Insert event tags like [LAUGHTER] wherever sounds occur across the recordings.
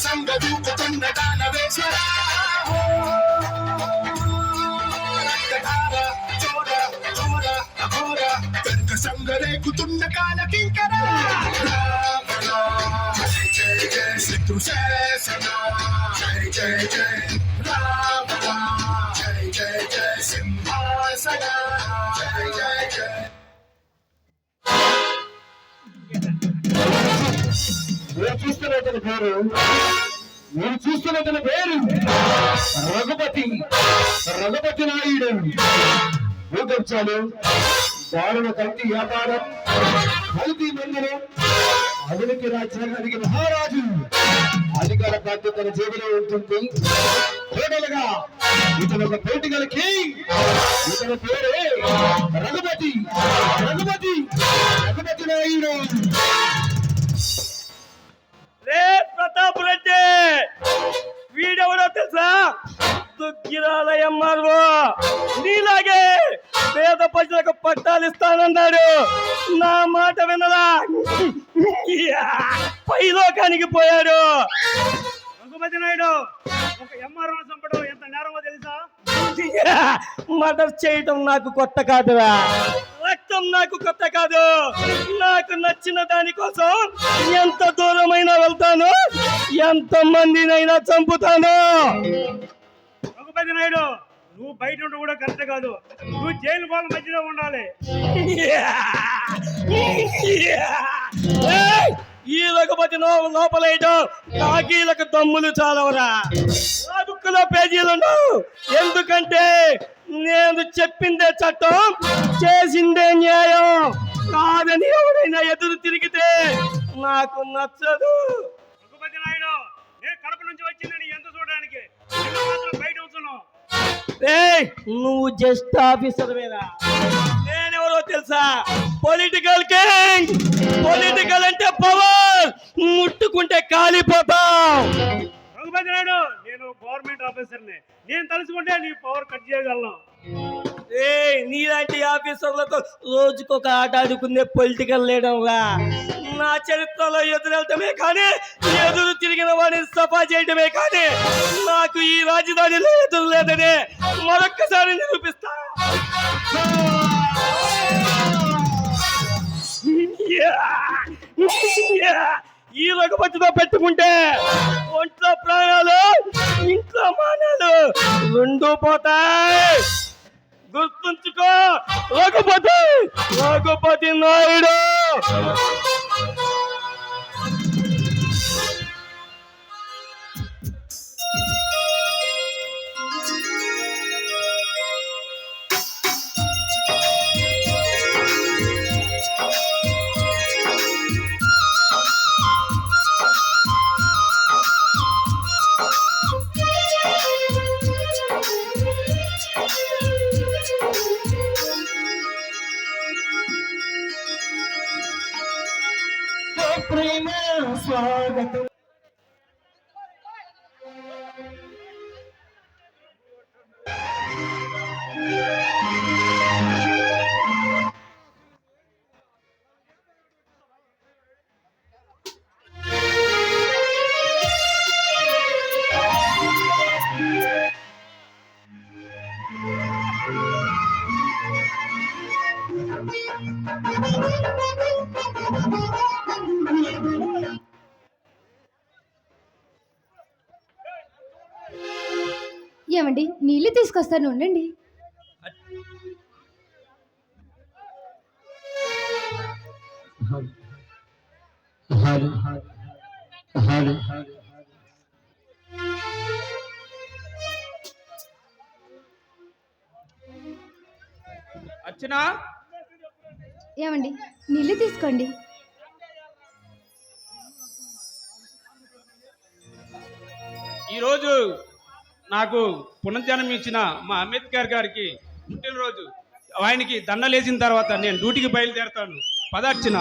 నిరంకుశంగా దూకుతున్న దానవేశ్వర రక్తధార చోర చోర అఘోర కర్కశంగ రేకుతున్న కాల కింకర జై జయ జయ శత్రు శాసన జయ జయ జయ రామ జయ జయ జయ సింహాసన జయ జయ జయ చూస్తున్న అతను పేరు నేను చూస్తున్న అతని పేరు రఘుపతి రఘుపతి నాయుడు. భూగర్చాలు దారుణ కల్తీ వ్యాపారం కల్తీ మందులు అవినీతి రాజ్యాంగానికి మహారాజు. అధికార బాధ్యత తన జేబులో ఉంటుంది. టోటల్గా ఇతను ఒక పొలిటికల్ కింగ్. ఇతని పేరే రఘుపతి. రఘుపతి రఘుపతి నాయుడు. రే ప్రతాప్ రెడ్డి వీడెవడో తెలుసా? దుగ్గిరాల ఎంఆర్ఓ నీలాగే పేద ప్రజలకు పట్టాలు ఇస్తానన్నాడు. నా మాట వినలా పైలోకానికి పోయాడు. రఘుపతి నాయుడు ఒక ఎంఆర్ఓ చంపడం ఎంత నేరమో తెలుసా? [LAUGHS] మర్డర్ చేయటం నాకు కొత్త కాదురా. రక్తం నాకు కొత్త కాదు. నాకు నచ్చిన దానికోసం ఎంత దూరమైనా వెళ్తాను ఎంత మందినైనా చంపుతాను. రఘుపతి నాయుడు నువ్వు బయట ఉండి కూడా కరెక్ట్ కాదు. నువ్వు జైలు వాళ్ళ మధ్యలో ఉండాలి. [LAUGHS] [LAUGHS] ఏయ్! ఈ రఘుపతి నో- లోపలేయటం. కాకీలకు దమ్ములు చాలవరా. ఆ బుక్కులో పేజీలు ఎందుకంటే నేను చెప్పిందే చట్టం చేసిందే న్యాయం. కాదని ఎవరైనా ఎదురు తిరిగితే నాకు నచ్చదు. కడప నుంచి వచ్చిందని ఎంత చూడడానికి? బయట నువ్వు జస్ట్ ఆఫీసర్ వేరా. నేనెవరో తెలుసా? పొలిటికల్ కింగ్ పొలిటికల్ అంటే పవర్ ముట్టుకుంటే కాలిపోతాం రఘుపతి నాయుడు నేను గవర్నమెంట్ ఆఫీసర్ని నేను తలుచుకుంటే నీ పవర్ కట్ చేయగలను. ఏ నీలాంటి ఆఫీసర్లతో రోజుకొక ఆట ఆడుకునే పొలిటికల్ లీడర్లా నా చరిత్రలో ఎదురెళ్తమే కానీ ఎదురు తిరిగిన వాడిని సఫా చేయడమే కానీ నాకు ఈ రాజధానిలో ఎదురు లేదని మరొక్కసారి నిరూపిస్తా. ఈ రఘుపతితో పెట్టుకుంటే ఒంట్లో ప్రాణాలు ఇంట్లో మానాలు రెండు పోతాయి. గుర్తుంచుకో రఘుపతి రఘుపతి నాయుడు. ఏమండి నీళ్ళు తీసుకొస్తాను ఉండండి. అర్చనా? ఏమండి? నీళ్ళు తీసుకోండి. ఈరోజు నాకు పునర్జన్మ ఇచ్చిన మా అంబేద్కర్ గారికి పుట్టినరోజు. ఆయనకి దండలేసిన తర్వాత నేను డ్యూటీకి బయలుదేరతాను. పదార్చిన.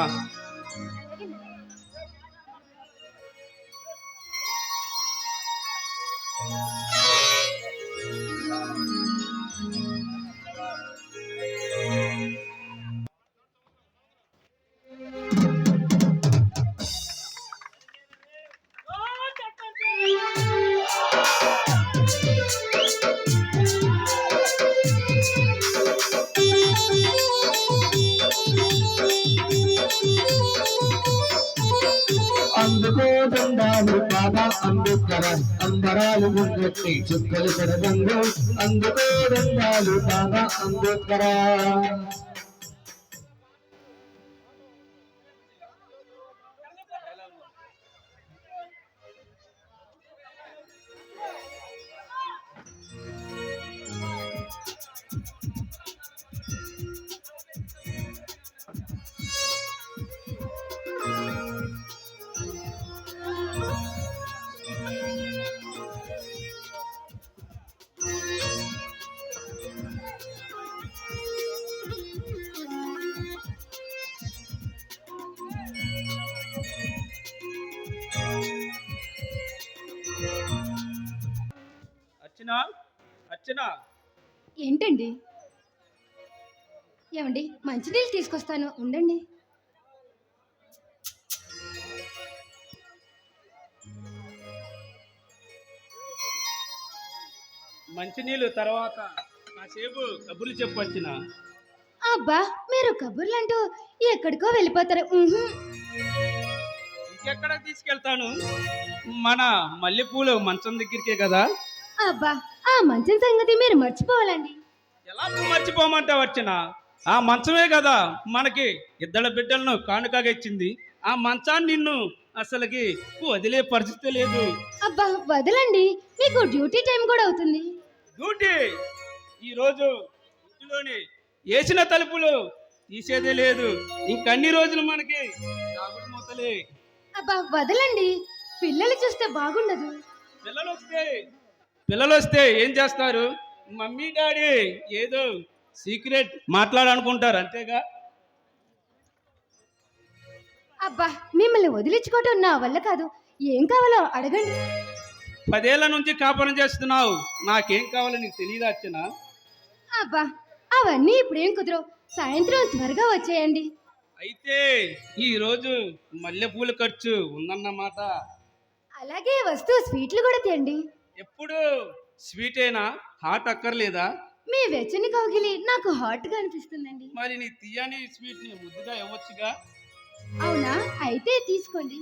బాబా అంబేద్కర్ అంబరాలు ముందెట్టి చుక్కలు పెడదండు అందుకో దండాలు బాబా అంబేద్కర్. అర్చన అర్చన ఏంటండి? ఏమండి మంచినీళ్ళు తీసుకొస్తాను. ఉండండి. మంచినీళ్ళు తర్వాత కాసేపు కబుర్లు చెప్పొచ్చిన? అబ్బా మీరు కబుర్లంటూ ఎక్కడికో వెళ్ళిపోతారు. ఉహుం. ఇంకెక్కడ తీసుకెళ్తాను? మన మల్లెపూలు మంచం దగ్గరికే కదా? అబ్బా ఆ మంచం సంగతి మీరు మర్చిపోవాలండి. ఎలా మర్చిపోమంటావు వచ్చిన ఆ మంచమే కదా మనకి. ఇద్దరు బిడ్డలను కానుకగా ఇచ్చింది. ఆ మంచాన్ని నిన్ను అసలుకి వదిలే పరిస్థితి లేదు. అబ్బా వదలండి. మీకు డ్యూటీ టైం కూడా అవుతుంది. డ్యూటీ? ఈరోజు ఇంటిలోని వేసిన తలుపులు తీసేదే లేదు. ఇంకన్ని రోజులు మనకి దాగుడు మూతలే. అబ్బా వదలండి. పిల్లలు చూస్తే బాగుండదు. పిల్లలు వస్తే పిల్లలు వస్తే ఏం చేస్తారు? మమ్మీ డాడీ ఏదో సీక్రెట్ మాట్లాడాలనుకుంటారు అంతేగా? అబ్బా మిమ్మల్ని వదిలించుకోవటం నా వల్ల కాదు. ఏం కావాలో అడగండి. పదేళ్ళ నుంచి కాపురం చేస్తున్నావు. నాకేం కావాలో నీకు తెలియదా అచ్చనా అబ్బా అవన్నీ ఇప్పుడేం కుదరవు. సాయంత్రం త్వరగా వచ్చేయండి. అయితే ఈ రోజు మల్లెపూల ఖర్చు ఉందన్నమాట. అలాగే వస్తూ స్వీట్లు కూడా తేండి ఎప్పుడు? స్వీటేనా హాట్ అక్కర్లేదా? మీ వెచ్చని కౌగిలి నాకు హాట్గా అనిపిస్తుందండి. మరి నీ తీయని స్వీట్ని ముద్దుగా ఇవ్వచ్చుగా? అవునా? అయితే తీసుకోండి.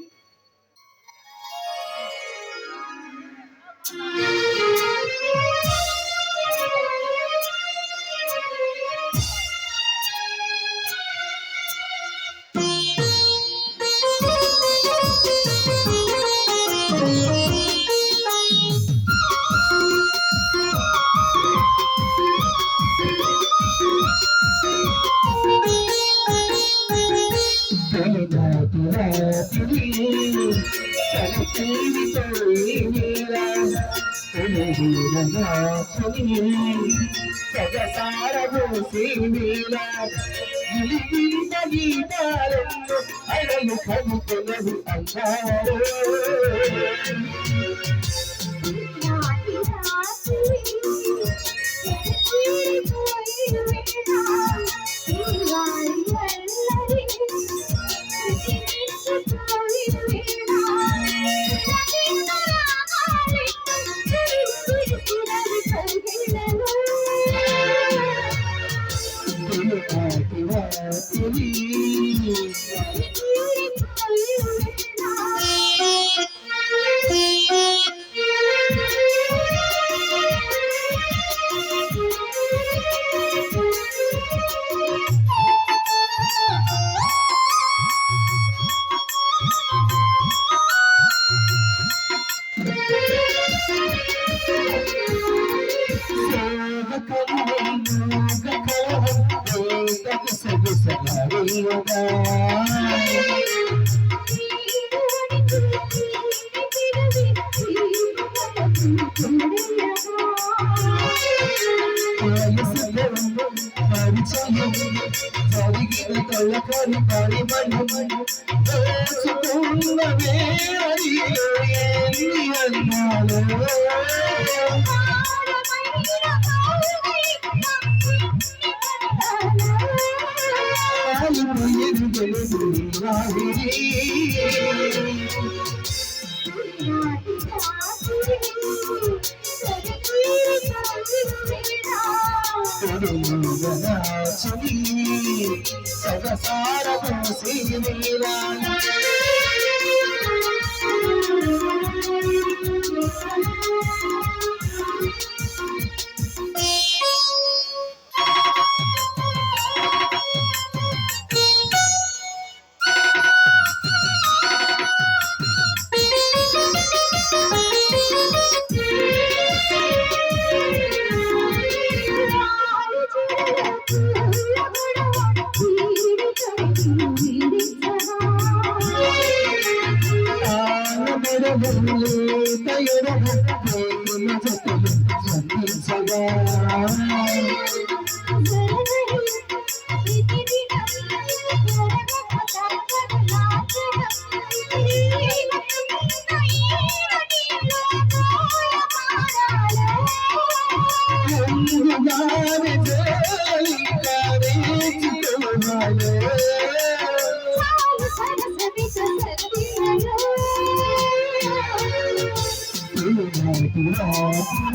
అలలు కనుకొనరు అంటారు తొలినాటి జరిగిన కళ్ళకని పరిమళం దోచుకున్నవే అడిలో ఎన్ని అన్నాలో గణాచలి సగసార పోసి దించగా Oh,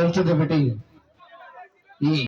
హలో ఇప్పుడు ఈ